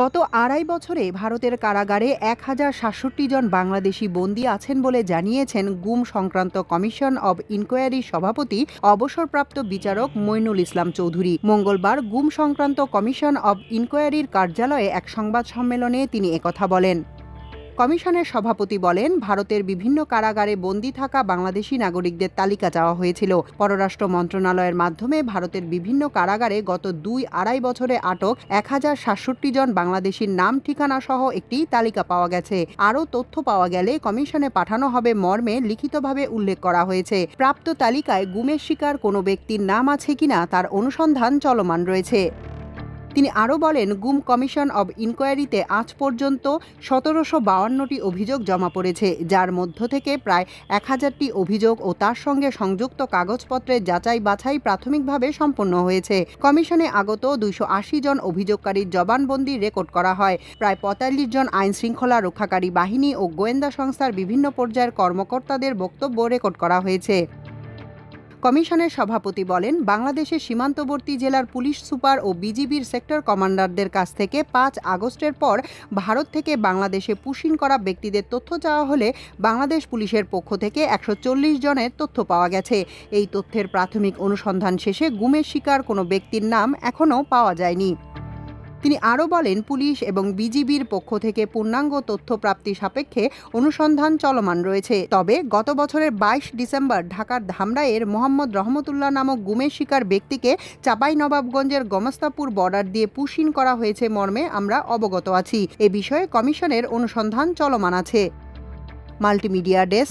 গত আড়াই বছরে ভারতের কারাগারে এক হাজার সাতষট্টি জন বাংলাদেশি বন্দী আছেন বলে জানিয়েছেন গুম সংক্রান্ত কমিশন অব ইনকোয়ারির সভাপতি, অবসরপ্রাপ্ত বিচারক মইনুল ইসলাম চৌধুরী। মঙ্গলবার গুম সংক্রান্ত কমিশন অব ইনকোয়ারির কার্যালয়ে এক সংবাদ সম্মেলনে তিনি একথা বলেন। কমিশনের সভাপতি বলেন, ভারতের বিভিন্ন কারাগারে বন্দী থাকা বাংলাদেশি নাগরিকদের তালিকা চাওয়া হয়েছিল। পররাষ্ট্র মন্ত্রণালয়ের মাধ্যমে ভারতের বিভিন্ন কারাগারে গত দুই আড়াই বছরে আটক এক হাজার সাতষট্টি জন বাংলাদেশির নাম, ঠিকানা সহ একটি তালিকা পাওয়া গেছে। আরও তথ্য পাওয়া গেলে কমিশনে পাঠানো হবে মর্মে লিখিতভাবে উল্লেখ করা হয়েছে। প্রাপ্ত তালিকায় গুমের শিকার কোনো ব্যক্তির নাম আছে কিনা তার অনুসন্ধান চলমান রয়েছে। তিনি আরও বলেন, গুম কমিশন অব ইনকোয়ারিতে আজ পর্যন্ত সতেরোশো বাউান্নটি অভিযোগ জমা পড়েছে, যার মধ্য থেকে প্রায় এক হাজারটি অভিযোগ ও তার সঙ্গে সংযুক্ত কাগজপত্রের যাচাই বাছাই প্রাথমিকভাবে সম্পন্ন হয়েছে। কমিশনে আগত দুইশো আশি জন অভিযোগকারীর জবানবন্দি রেকর্ড করা হয়। প্রায় পঁয়তাল্লিশ জন আইন শৃঙ্খলা রক্ষাকারী বাহিনী ও গোয়েন্দা সংস্থার বিভিন্ন পর্যায়ের কর্মকর্তাদের বক্তব্য রেকর্ড করা হয়েছে। কমিশনের সভাপতি বলেন, বাংলাদেশের সীমান্তবর্তী জেলার পুলিশ সুপার ও বিজিবির সেক্টর কমান্ডারদের কাছ থেকে পাঁচ আগস্টের পর ভারত থেকে বাংলাদেশে পুশিন করা ব্যক্তিদের তথ্য চাওয়া হলে বাংলাদেশ পুলিশের পক্ষ থেকে একশো চল্লিশ জনের তথ্য পাওয়া গেছে। এই তথ্যের প্রাথমিক অনুসন্ধান শেষে গুমের শিকার কোনো ব্যক্তির নাম এখনও পাওয়া যায়নি। তিনি আরও বলেন, পুলিশ এবং বিজিবির পক্ষ থেকে পূর্ণাঙ্গ তথ্য প্রাপ্তি সাপেক্ষে অনুসন্ধান চলমান রয়েছে। তবে গত বছরের বাইশ ডিসেম্বর ঢাকার ধামরাইয়ের মোহাম্মদ রহমতুল্লাহ নামক গুমের শিকার ব্যক্তিকে চাপাই নবাবগঞ্জের গমস্তাপুর বর্ডার দিয়ে পুশিন করা হয়েছে মর্মে আমরা অবগত আছি। এ বিষয়ে কমিশনের অনুসন্ধান চলমান আছে। Multimedia desk